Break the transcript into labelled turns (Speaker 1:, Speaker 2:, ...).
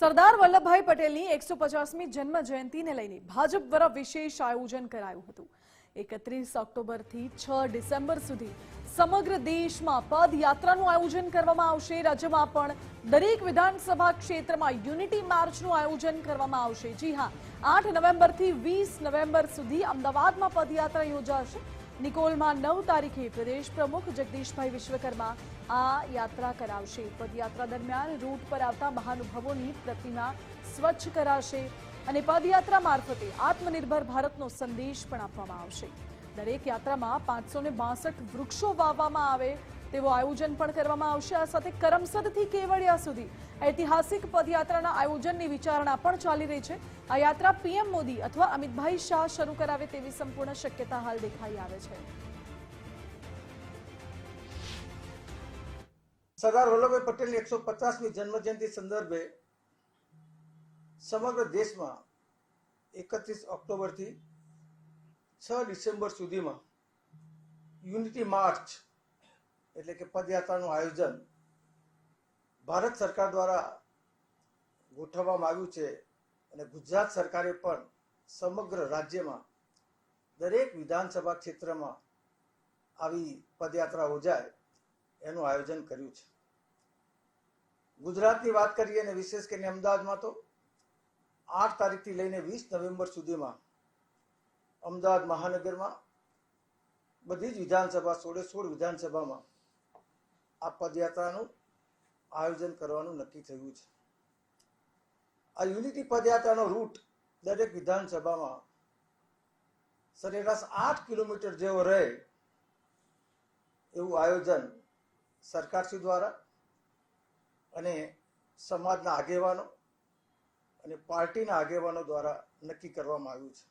Speaker 1: સરદાર વલ્લભભાઈ પટેલની એકસો પચાસમી જન્મ જયંતિને લઈને ભાજપ દ્વારા વિશેષ આયોજન કરાયું હતું. એકત્રીસ ઓક્ટોબરથી છ ડિસેમ્બર સુધી સમગ્ર દેશમાં પદયાત્રાનું આયોજન કરવામાં આવશે. રાજ્યમાં પણ દરેક વિધાનસભા ક્ષેત્રમાં યુનિટી માર્ચનું આયોજન કરવામાં આવશે. જી હા, આઠ નવેમ્બરથી વીસ નવેમ્બર સુધી અમદાવાદમાં પદયાત્રા યોજાશે. નિકોલમાં નવ તારીખે પ્રદેશ પ્રમુખ જગદીશભાઈ વિશ્વકર્મા આ યાત્રા કરાવશે. પદયાત્રા દરમિયાન રૂટ પર આવતા મહાનુભાવોની પ્રતિમા સ્વચ્છ કરાશે અને પદયાત્રા મારફતે આત્મનિર્ભર ભારતનો સંદેશ પણ આપવામાં આવશે. દરેક યાત્રામાં પાંચસો વૃક્ષો વાવવામાં આવે તેવું આયોજન પણ કરવામાં આવશે. આ સાથે કરમસદથી કેવડિયા સુધી ઐતિહાસિક પદયાત્રાના આયોજનની વિચારણા પણ ચાલી રહી છે. આ યાત્રા પીએમ મોદી અથવા અમિતભાઈ શાહ શરૂ કરાવે તેવી સંપૂર્ણ શક્યતા હાલ દેખાઈ આવે છે.
Speaker 2: સરદાર વલ્લભભાઈ પટેલની એકસો પચાસમી જન્મજયંતિ સંદર્ભે સમગ્ર દેશમાં એકત્રીસ ઓક્ટોબરથી છ ડિસેમ્બર સુધીમાં યુનિટી માર્ચ એટલે કે પદયાત્રાનું આયોજન ભારત સરકાર દ્વારા ગોઠવવામાં આવ્યું છે અને ગુજરાત સરકારે પણ સમગ્ર રાજ્યમાં દરેક વિધાનસભા ક્ષેત્રમાં આવી પદયાત્રા યોજાય એનું આયોજન કર્યું છે. ગુજરાતની વાત કરીએ અને વિશેષ કરીને અમદાવાદમાં તો આઠ તારીખથી લઈને વીસ નવેમ્બર સુધીમાં અમદાવાદ મહાનગરમાં બધી જ વિધાનસભા સોળે સોળ વિધાનસભામાં આ પદયાત્રાનું આયોજન કરવાનું નક્કી થયું છે. આ યુનિટી પદયાત્રાનો રૂટ દરેક વિધાનસભામાં સરેરાશ આઠ કિલોમીટર જેવો રહે એવું આયોજન સરકારશ્રી દ્વારા અને સમાજના આગેવાનો અને પાર્ટીના આગેવાનો દ્વારા નક્કી કરવામાં આવ્યું છે.